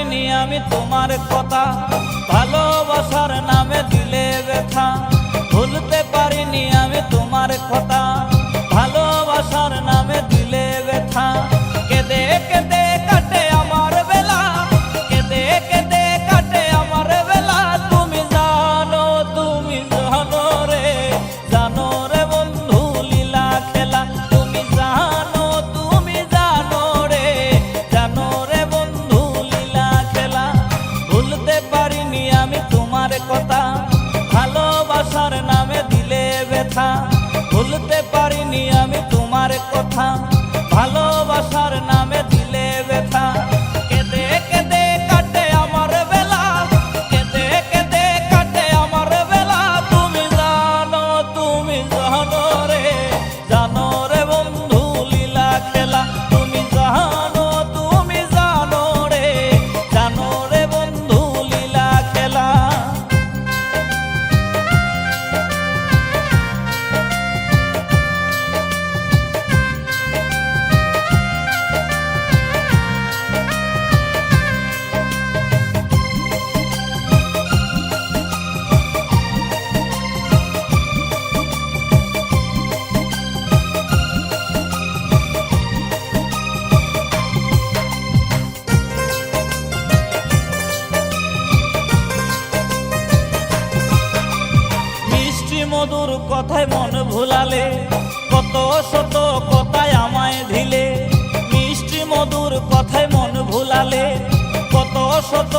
করিনি আমি তোমার কথা। ভালোবাসার নামে দিলে ব্যথা। ভুলতে 我怕。মধুর কথায় মন ভুলালে, কত শত কথায় আমায় ধিলে মিষ্টি মধুর কথায় মন ভুলালে, কত শত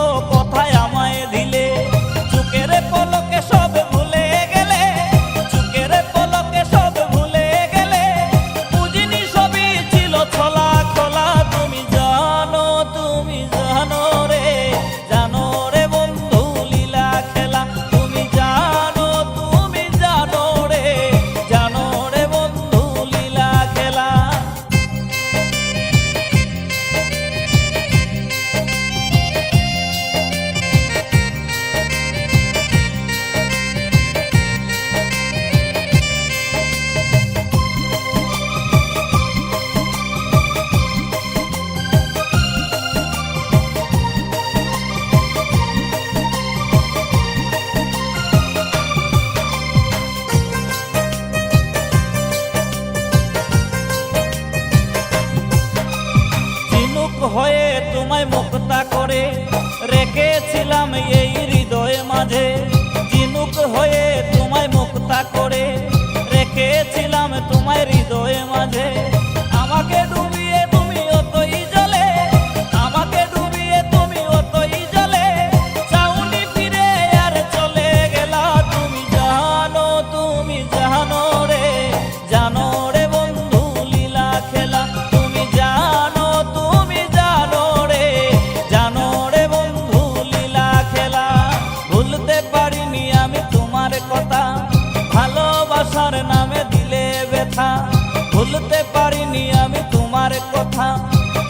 কথা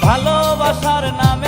ভালোবাসার নাম